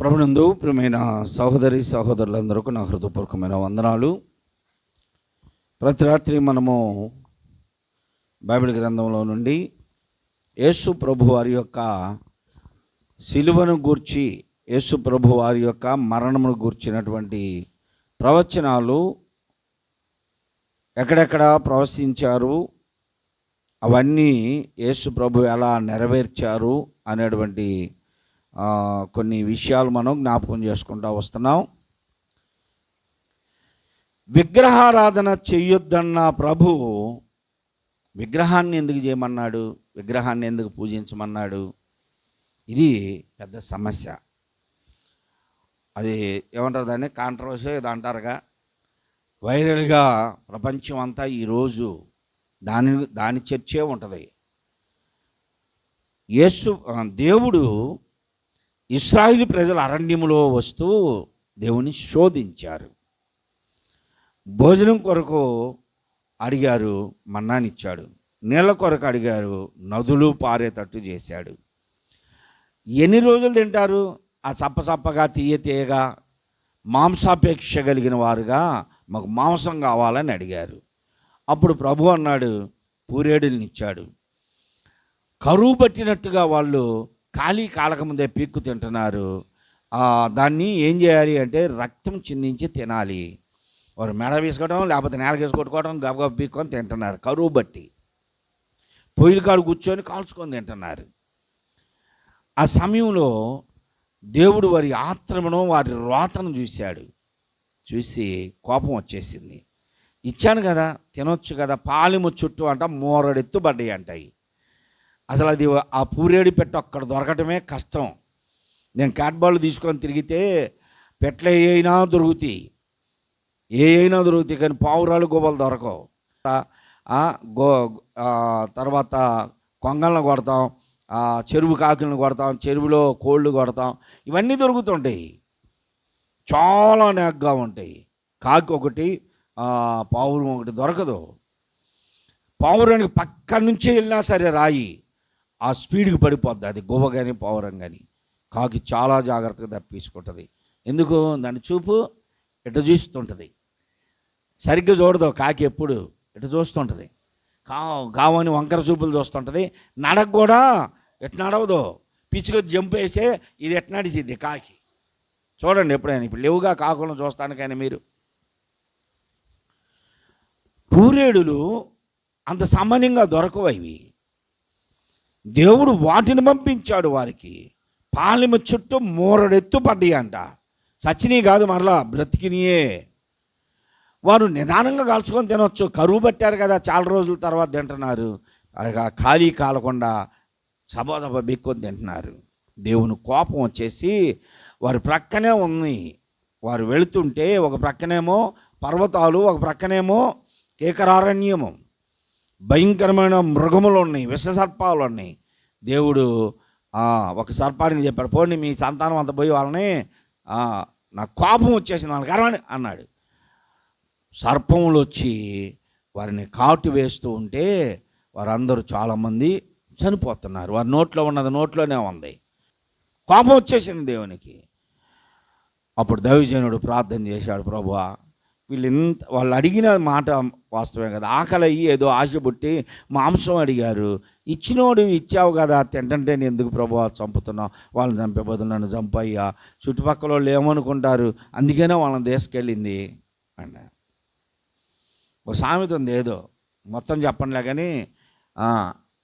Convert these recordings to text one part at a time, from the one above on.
ప్రభునందు ప్రియమైన సహోదరి సహోదరులందరికీ నా హృదయపూర్వకమైన వందనాలు. ప్రతి రాత్రి మనము బైబిల్ గ్రంథంలో నుండి యేసు ప్రభు వారి యొక్క సిలువను గూర్చి యేసు ప్రభు వారి యొక్క మరణమును గూర్చినటువంటి ప్రవచనాలు ఎక్కడెక్కడ ప్రవచించారు అవన్నీ యేసు ప్రభు ఎలా నెరవేర్చారు అనేటువంటి కొన్ని విషయాలు మనం జ్ఞాపకం చేసుకుంటూ వస్తున్నాం. విగ్రహారాధన చెయ్యొద్దన్న ప్రభు విగ్రహాన్ని ఎందుకు చేయమన్నాడు? విగ్రహాన్ని ఎందుకు పూజించమన్నాడు? ఇది పెద్ద సమస్య. అది ఏమంటారు దాన్ని? కాంట్రవర్సీ ఇది అంటారుగా. వైరల్గా ప్రపంచం అంతా ఈరోజు దాని దాని చర్చే ఉంటుంది. యేసు దేవుడు ఇస్రాయిల్ ప్రజలు అరణ్యములో వస్తూ దేవుని శోధించారు. భోజనం కొరకు అడిగారు మన్నానిచ్చాడు. నీళ్ళ కొరకు అడిగారు నదులు పారేటట్టు చేశాడు. ఎన్ని రోజులు తింటారు? ఆ చప్పచప్పగా తీయ తీయగా మాంసాపేక్ష కలిగిన వారుగా మాకు మాంసం కావాలని అడిగారు. అప్పుడు ప్రభు అన్నాడు పూరేడులనిచ్చాడు కరువు పట్టినట్టుగా వాళ్ళు ఖాళీ కాలక ముందే పీక్కు తింటున్నారు. దాన్ని ఏం చేయాలి అంటే రక్తం చిందించి తినాలి. వారు మెడ వేసుకోవడం లేకపోతే నేల వేసుకొట్టుకోవడం గబగబ పీక్కొని తింటున్నారు. కరువు బట్టి. పొయ్యిల కాడు కూర్చొని కాల్చుకొని తింటున్నారు. ఆ సమయంలో దేవుడు వారి ఆత్రమును వారి రోతను చూశాడు. చూసి కోపం వచ్చేసింది. ఇచ్చాను కదా తినొచ్చు కదా పాలిము చుట్టూ అంట మోరడెత్తు పడ్డాయి అంటాయి అసలు అది ఆ పూరేడి పెట్ట అక్కడ దొరకటమే కష్టం. నేను క్యాట్బాల్ తీసుకొని తిరిగితే పెట్ల ఏ అయినా దొరుకుతాయి. ఏ అయినా దొరుకుతాయి కానీ పావురాలు గోబలు దొరకవు. గో తర్వాత కొంగలను కొడతాం చెరువు కాకులను కొడతాం చెరువులో కోళ్ళు కొడతాం ఇవన్నీ దొరుకుతుంటాయి. చాలా నెగ్గా ఉంటాయి. కాకి ఒకటి పావురం ఒకటి దొరకదు. పావురానికి పక్క నుంచే వెళ్ళినా సరే రాయి. ఆ స్పీడ్కి పడిపోద్ది. అది గువ్వ కానీ పావురం కానీ కాకి చాలా జాగ్రత్తగా తప్పించుకుంటుంది ఎందుకు? దాని చూపు ఎటు చూస్తుంటుంది? సరిగ్గా చూడదు కాకి ఎప్పుడు. ఎటు చూస్తుంటుంది? కా కావని వంకర చూపులు చూస్తుంటుంది. నడక కూడా ఎట్లా నడవదు. పిచ్చుక జంప్ వేసే ఇది ఎట్లా నడిచింది కాకి? చూడండి ఎప్పుడైనా. ఇప్పుడు లేవుగా కాకులను చూస్తానికైనా మీరు. పూరేడులు అంత సామాన్యంగా దొరకవు అవి. దేవుడు వాటిని పంపించాడు వారికి. పాలిమ చుట్టూ మూరడెత్తు పడ్డాయి అంట. సచ్చిని కాదు మరలా బ్రతికినియే. వారు నిదానంగా కాల్చుకొని తినొచ్చు. కరువు పట్టారు కదా చాలా రోజుల తర్వాత తింటున్నారు. ఖాళీ కాలకుండా సభ బిక్కొని తింటున్నారు. దేవుని కోపం వచ్చేసి వారి ప్రక్కనే ఉంది. వారు వెళుతుంటే ఒక ప్రక్కనేమో పర్వతాలు ఒక ప్రక్కనేమో కేకరారణ్యము. భయంకరమైన మృగములు ఉన్నాయి విషసర్పాలు ఉన్నాయి దేవుడు ఒక సర్పానికి చెప్పాడు పోండి మీ సంతానం అంత పోయి వాళ్ళని నాకు నా కోపం వచ్చేసింది వాళ్ళకి అరవని అన్నాడు. సర్పములు వచ్చి వారిని కాటు వేస్తూ ఉంటే వారందరూ చాలామంది చనిపోతున్నారు. వారి నోట్లో ఉన్నది నోట్లోనే ఉంది. కోపం వచ్చేసింది దేవునికి. అప్పుడు దైవజనుడు ప్రార్థన చేశాడు ప్రభువా వీళ్ళు ఇంత వాళ్ళు అడిగిన మాట వాస్తవమే కదా. ఆకలి అయ్యి ఏదో ఆశ పుట్టి మాంసం అడిగారు. ఇచ్చినోడు ఇచ్చావు కదా తింటంటే నేను ఎందుకు ప్రభు చంపుతున్నావు వాళ్ళని చంపే బదులు నన్ను చంపయ్యా. చుట్టుపక్కల వాళ్ళు ఏమనుకుంటారు? అందుకనే వాళ్ళని తీసుకెళ్ళింది అంటే. ఒక సామెత ఉంది ఏదో. మొత్తం చెప్పండిలే కానీ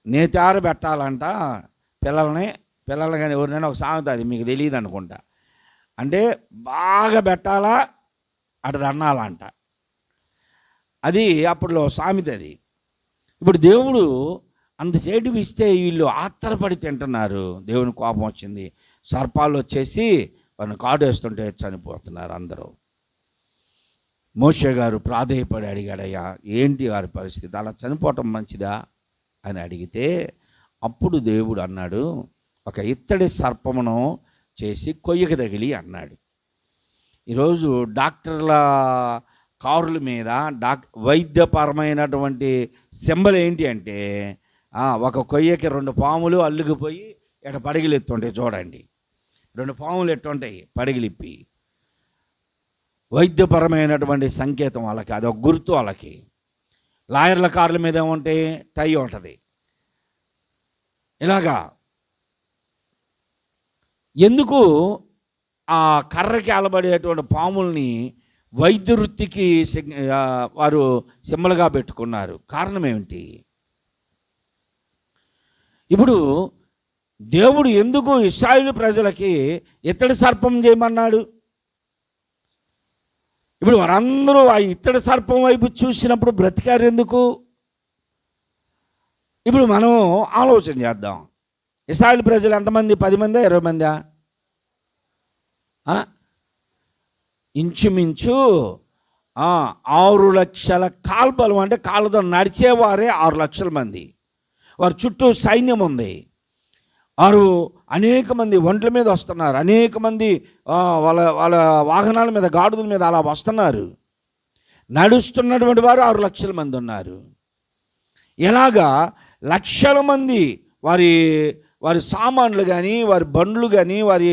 నేతారు పెట్టాలంట పిల్లల్ని పిల్లలు కానీ ఎవరినైనా ఒక సామెత అది మీకు తెలియదు అనుకుంటా. అంటే బాగా పెట్టాలా? అటు అన్నాలంట అది అప్పట్లో సామెత అది ఇప్పుడు దేవుడు అంతసేటు ఇస్తే వీళ్ళు ఆత్తరపడి తింటున్నారు. దేవుని కోపం వచ్చింది. సర్పాలు వచ్చేసి వారిని కాటేస్తుంటే చనిపోతున్నారు అందరూ. మోషే గారు ప్రాధేయపడి అడిగాడయ్యా ఏంటి వారి పరిస్థితి? అలా చనిపోవటం మంచిదా? అని అడిగితే అప్పుడు దేవుడు అన్నాడు ఒక ఇత్తడి సర్పమును చేసి కొయ్యకు తగిలి అన్నాడు. ఈరోజు డాక్టర్ల కారుల మీద డాక్ వైద్యపరమైనటువంటి సింబల్ ఏంటి అంటే ఒక కొయ్యకి రెండు పాములు అల్లుకుపోయి ఇక్కడ పడగలెత్తుంటాయి చూడండి. రెండు పాములు ఎట్టుంటాయి? పడగిలిప్పి వైద్యపరమైనటువంటి సంకేతం వాళ్ళకి అదొక గుర్తు వాళ్ళకి. లాయర్ల కార్ల మీద ఏముంటే? టై ఉంటుంది. ఇలాగా. ఎందుకు ఆ కర్రకి అలబడేటువంటి పాముల్ని వైద్య వృత్తికి సిగ్- వారు సిమ్మలుగా పెట్టుకున్నారు. కారణం ఏమిటి? ఇప్పుడు దేవుడు ఎందుకు ఇస్రాయిల్ ప్రజలకి ఇత్తడి సర్పం చేయమన్నాడు? ఇప్పుడు వారందరూ ఆ ఇత్తడి సర్పం వైపు చూసినప్పుడు బ్రతికారు ఎందుకు? ఇప్పుడు మనం ఆలోచన చేద్దాం. ఇస్రాయిల్ ప్రజలు ఎంతమంది? పది మందా? ఇరవై మందా? ఇంచుమించు ఆరు లక్షల కాల్బలం అంటే కాళ్ళతో నడిచేవారే ఆరు లక్షల మంది. వారి చుట్టూ సైన్యం ఉంది. వారు అనేక మంది ఒంట్ల మీద వస్తున్నారు. అనేక మంది వాళ్ళ వాళ్ళ వాహనాల మీద గాడుదల మీద అలా వస్తున్నారు. నడుస్తున్నటువంటి వారు ఆరు లక్షల మంది ఉన్నారు. ఎలాగా? లక్షల మంది వారి వారి సామాన్లు కానీ వారి బండ్లు కానీ వారి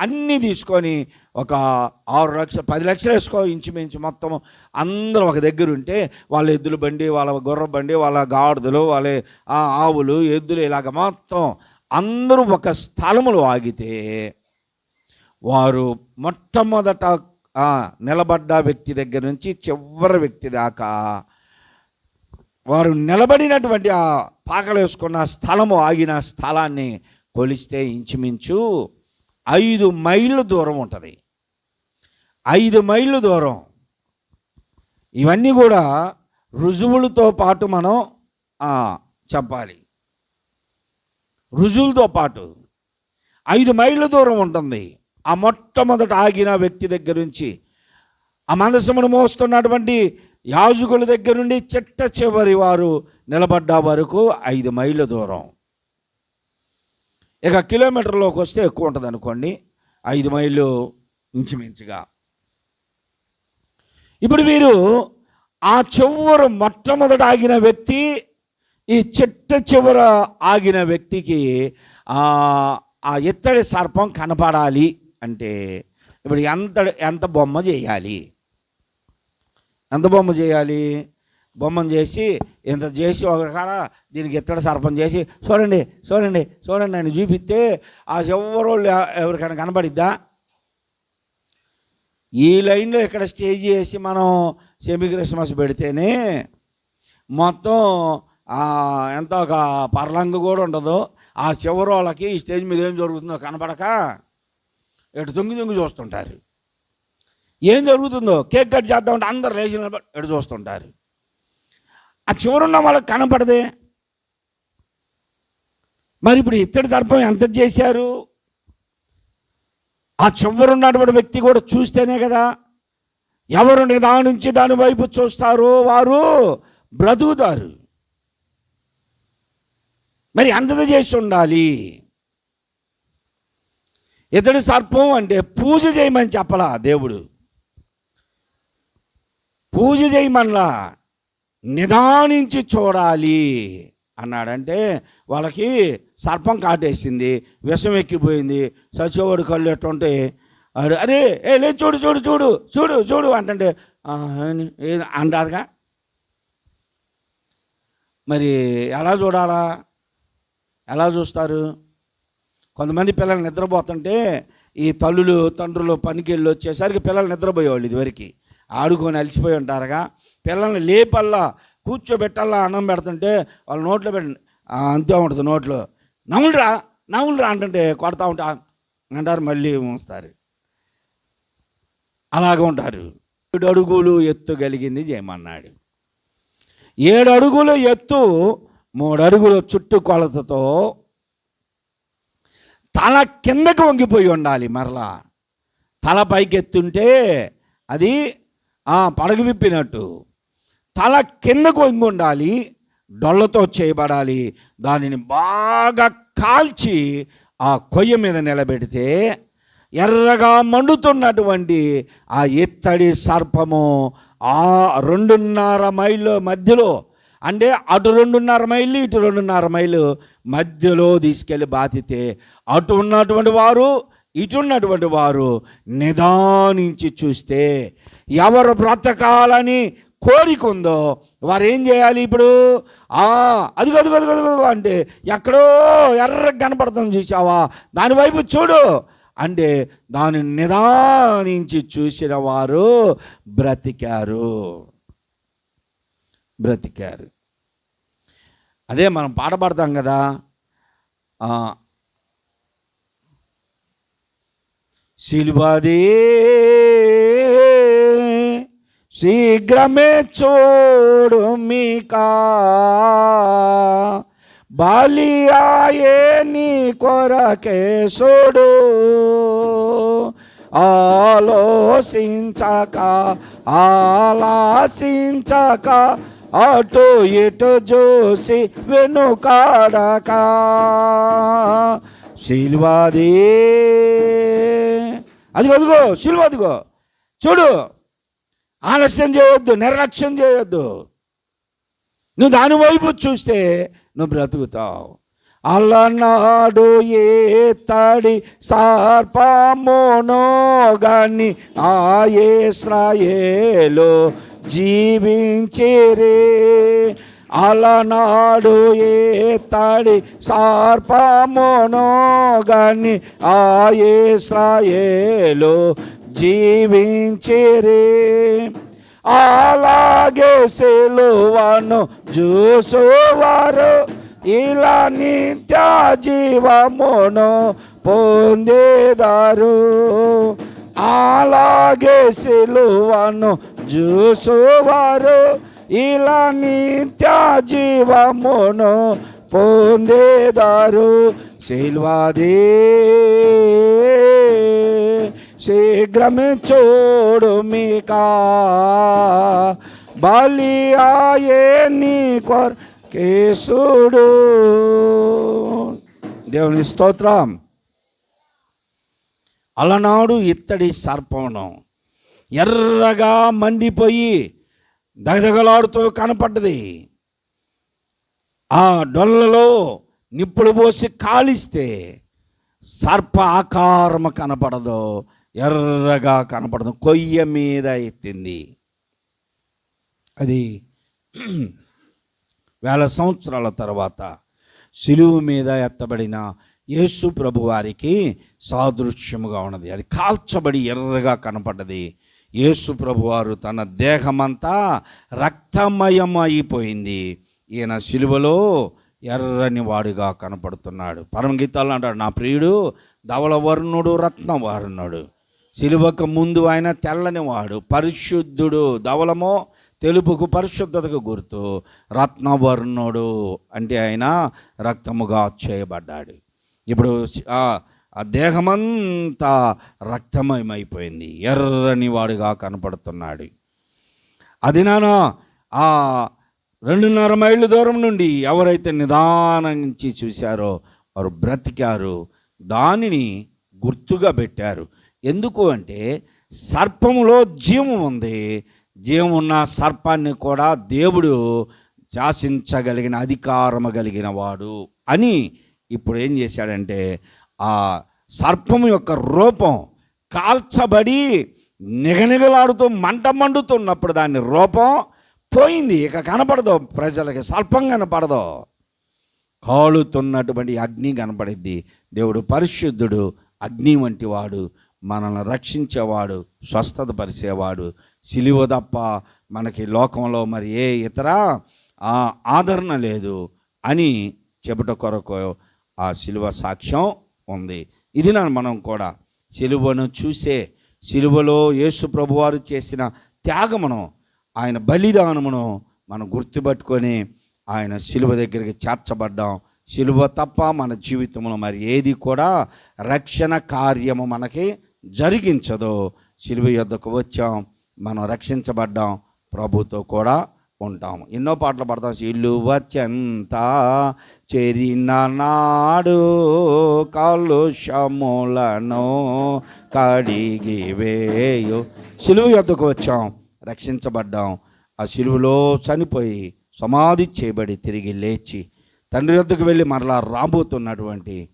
అన్నీ తీసుకొని ఒక ఆరు లక్షలు పది లక్షలు వేసుకో ఇంచుమించు మొత్తం అందరూ ఒక దగ్గర ఉంటే వాళ్ళ ఎద్దుల బండి వాళ్ళ గుర్ర బండి వాళ్ళ గాడిదలు వాళ్ళ ఆవులు ఎద్దులు ఇలాగ మొత్తం అందరూ ఒక స్థలములో ఆగితే వారు మొట్టమొదట నిలబడ్డ వ్యక్తి దగ్గర నుంచి చివరి వ్యక్తి దాకా వారు నిలబడినటువంటి ఆ పాకలు వేసుకున్న స్థలము ఆగిన స్థలాన్ని కొలిస్తే ఇంచుమించు ఐదు మైళ్ళ దూరం ఉంటుంది. ఐదు మైళ్ళు దూరం. ఇవన్నీ కూడా రుజువులతో పాటు మనం చెప్పాలి. రుజువులతో పాటు ఐదు మైళ్ళ దూరం ఉంటుంది. ఆ మొట్టమొదట ఆగిన వ్యక్తి దగ్గర నుంచి ఆ మనసమును మోస్తున్నటువంటి యాజకుల దగ్గర నుండి చిట్ట చివరి వారు నిలబడ్డ వరకు ఐదు మైళ్ళ దూరం. ఇక కిలోమీటర్లోకి వస్తే ఎక్కువ ఉంటుంది అనుకోండి. ఐదు మైళ్ళు ఇంచుమించుగా. ఇప్పుడు వీరు ఆ చివర మొట్టమొదట ఆగిన వ్యక్తి ఈ చిట్ట చివర ఆగిన వ్యక్తికి ఆ ఆ ఇత్తడి సర్పం కనపడాలి అంటే ఇప్పుడు ఎంత ఎంత బొమ్మ చేయాలి? ఎంత బొమ్మ చేయాలి. బొమ్మను చేసి ఇంత చేసి ఒక రకాల దీనికి ఇత్తడి సర్పం చేసి చూడండి చూడండి చూడండి ఆయన చూపిస్తే ఆ ఎవరు ఎవరికైనా కనబడిద్దా ఈ లైన్లో ఇక్కడ స్టేజ్ వేసి మనం సెమీ క్రిస్మస్ పెడితేనే మొత్తం ఎంత ఒక పర్లంగు కూడా ఉండదు. ఆ చివరి వాళ్ళకి ఈ స్టేజ్ మీద ఏం జరుగుతుందో కనపడక ఎటు తొంగి తొంగి చూస్తుంటారు. ఏం జరుగుతుందో కేక్ కట్ చేద్దామంటే అందరు లేచి నిలబడి చూస్తుంటారు? ఆ చివరున్న వాళ్ళకి కనపడదే. మరి ఇప్పుడు ఇత్తడి సర్పం ఎంత చేశారు? ఆ చివరున్నటువంటి వ్యక్తి కూడా చూస్తేనే కదా ఎవరు నిదానించి దాని వైపు చూస్తారో వారు బ్రతుకుతారు. మరి అంతది చేసి ఉండాలి. ఇతడి సర్పం అంటే పూజ చేయమని చెప్పలా దేవుడు? పూజ చేయమనలా నిదానించి చూడాలి అన్నాడంటే వాళ్ళకి సర్పం కాటేసింది విషం ఎక్కిపోయింది సచివాడు కళ్ళు ఎట్టుంటే అడు అరే ఏ లే చూడు చూడు చూడు చూడు చూడు అంటే అంటారుగా? మరి ఎలా చూడాలా? ఎలా చూస్తారు? కొంతమంది పిల్లలు నిద్రపోతుంటే ఈ తల్లులు తండ్రులు పనికి వెళ్ళి వచ్చేసరికి పిల్లలు నిద్రపోయేవాళ్ళు ఇదివరకు. ఆడుకొని అలసిపోయి ఉంటారుగా. పిల్లల్ని లేపల్లా కూర్చోబెట్టల్లా అన్నం పెడుతుంటే వాళ్ళ నోట్లో పెట్టండి అంతే ఉంటుంది నోట్లో. నవ్వులరా నవ్వులరా అంటుంటే కొడతా ఉంటా అంటారు మళ్ళీ ఉంచుతారు అలాగ ఉంటారు. ఏడు అడుగులు ఎత్తు కలిగింది చేయమన్నాడు ఏడు అడుగులు ఎత్తు మూడు అడుగుల చుట్టు కొలతతో తల కిందకు వంగిపోయి ఉండాలి మరలా. తల పైకి ఎత్తుంటే అది పడగ విప్పినట్టు. తల కిందకు వంగి ఉండాలి డొల్లతో చేయబడాలి. దానిని బాగా కాల్చి ఆ కొయ్య మీద నిలబెడితే ఎర్రగా మండుతున్నటువంటి ఆ ఇత్తడి సర్పము ఆ రెండున్నర మైళ్ళ మధ్యలో అంటే అటు రెండున్నర మైళ్ళు ఇటు రెండున్నర మైళ్ళు మధ్యలో తీసుకెళ్ళి బాతితే అటు ఉన్నటువంటి వారు ఇటున్నటువంటి వారు నిదానించి చూస్తే ఎవరు బ్రతకాలని కోరిక ఉందో వారు ఏం చేయాలి ఇప్పుడు? అదిగో అదిగో అదిగో అదిగో అంటే ఎక్కడో ఎర్ర కనపడుతుంది చూసావా దాని వైపు చూడు అంటే దాన్ని నిదానించి చూసిన వారు బ్రతికారు. బ్రతికారు. అదే మనం పాట పాడతాం కదా? ఆ, సిల్వదే శీఘ్రమే చూడు మీకా బాలియాయే నీ కొరకే చూడు ఆలోచించక ఆలాసించక అటు ఇటు చూసి వెనుకాడక శిల్వాది అదిగో అదిగో శిల్వ అదిగో. చూడు ఆలస్యం చేయొద్దు నిర్లక్ష్యం చేయొద్దు. నువ్వు దాని వైపు చూస్తే నువ్వు బ్రతుకుతావు. అలనాడు ఏ తడి సార్పమునో గాని ఆ ఇస్రాయేలు జీవించేరే. అలనాడు ఏ తడి సార్పమునో గాని ఆ జీవించిరే. అలాగే సెలువను చూసువారు ఇలా నిత్య జీవమును పొందేదారు. అలాగే సెలువను చూసువారు ఇలా నిత్య జీవమును పొందేదారు శిల్వాదే. శీఘ్రమే చూడు మీకా. బలి ఆయే నీ కొర కేసుడు దేవుని స్తోత్రం. అలనాడు ఇత్తడి సర్పణం ఎర్రగా మండిపోయి దగదగలాడుతూ కనపడ్డది. ఆ డొల్లలో నిప్పులు పోసి కాలిస్తే సర్ప ఆకారము కనపడదు ఎర్రగా కనపడదు కొయ్య మీద ఎత్తింది. అది వేల సంవత్సరాల తర్వాత సిలువు మీద ఎత్తబడిన యేసు ప్రభు వారికి సాదృశ్యముగా ఉన్నది. అది కాల్చబడి ఎర్రగా కనపడ్డది. యేసు ప్రభువారు తన దేహమంతా రక్తమయం అయిపోయింది ఈయన శిలువలో ఎర్రని వాడిగా కనపడుతున్నాడు. పరమగీతాలు అంటాడు నా ప్రియుడు ధవలవర్ణుడు రత్నవర్ణుడు సిలువకు ముందు ఆయన తెల్లని వాడు పరిశుద్ధుడు. ధవలమో తెలుపుకు పరిశుద్ధతకు గుర్తు. రత్నవర్ణుడు అంటే ఆయన రక్తముగా చేయబడ్డాడు. ఇప్పుడు ఆ దేహమంతా రక్తమయమైపోయింది. ఎర్రని వాడిగా కనపడుతున్నాడు. అది నాన్న ఆ రెండున్నర మైళ్ళ దూరం నుండి ఎవరైతే నిదానించి చూశారో వారు బ్రతికారు. దానిని గుర్తుగా పెట్టారు. ఎందుకు అంటే సర్పములో జీవం ఉంది. జీవం ఉన్న సర్పాన్ని కూడా దేవుడు శాసించగలిగిన అధికారము కలిగిన వాడు అని ఇప్పుడు ఏం చేశాడంటే ఆ సర్పము యొక్క రూపం కాల్చబడి నిగనిగలాడుతూ మంట మండుతున్నప్పుడు దాని రూపం పోయింది. ఇక కనపడదు. ప్రజలకి సర్పం కనపడదు. కాలుతున్నటువంటి అగ్ని కనపడిద్ది. దేవుడు పరిశుద్ధుడు అగ్ని వంటి వాడు మనల్ని రక్షించేవాడు స్వస్థత పరిచేవాడు. సిలువ తప్ప మనకి లోకంలో మరి ఏ ఇతర ఆదరణ లేదు అని చెబుట కొరకు ఆ సిలువ సాక్ష్యం ఉంది. ఇది నా మనం కూడా. సిలువను చూసే సిలువలో యేసు ప్రభువారు చేసిన త్యాగమును ఆయన బలిదానమును మనం గుర్తుపట్టుకొని ఆయన సిలువ దగ్గరికి చేర్చబడ్డాం. సిలువ తప్ప మన జీవితంలో మరి ఏది కూడా రక్షణ కార్యము మనకి జరిగించదు. సిలువ యొద్దకు వచ్చాం మనం రక్షించబడ్డాం. ప్రభుతో కూడా ఉంటాం ఎన్నో పాటలు పడతాం. సిలువ చెంత చెరిన నాడు కాలుష్యములను కడిగి వేయు. సిలువు యొద్దకు వచ్చాం. రక్షించబడ్డాం. ఆ సిలువలో చనిపోయి సమాధి చేయబడి తిరిగి లేచి తండ్రి యొద్దకు వెళ్ళి మరలా రాబోతున్నటువంటి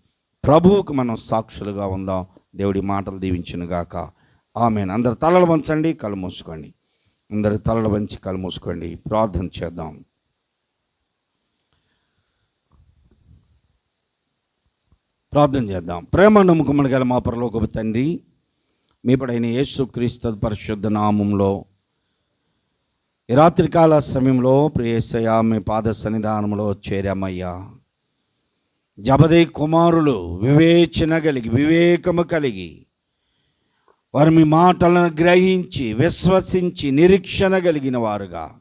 ప్రభువుకు మనం సాక్షులుగా ఉందాం. దేవుడి మాటలు దీవించునుగాక. గాక అందరు తలలు వంచండి కళ్ళు మూసుకోండి. అందరు తలలు వంచి కళ్ళు మూసుకోండి. ప్రార్థన చేద్దాం. ప్రార్థన చేద్దాం. ప్రేమ నమ్మకములు గల మా పరలోకపు తండ్రి మీ పడైన యేసు క్రీస్తు పరిశుద్ధ నామంలో ఈ రాత్రికాల సమయంలో ప్రియసయ మీ పాద సన్నిధానంలో చేరామయ్యా. జబదే కుమారులు వివేచన కలిగి వివేకము కలిగి వారు మీ మాటలను గ్రహించి విశ్వసించి నిరీక్షణ కలిగిన వారుగా.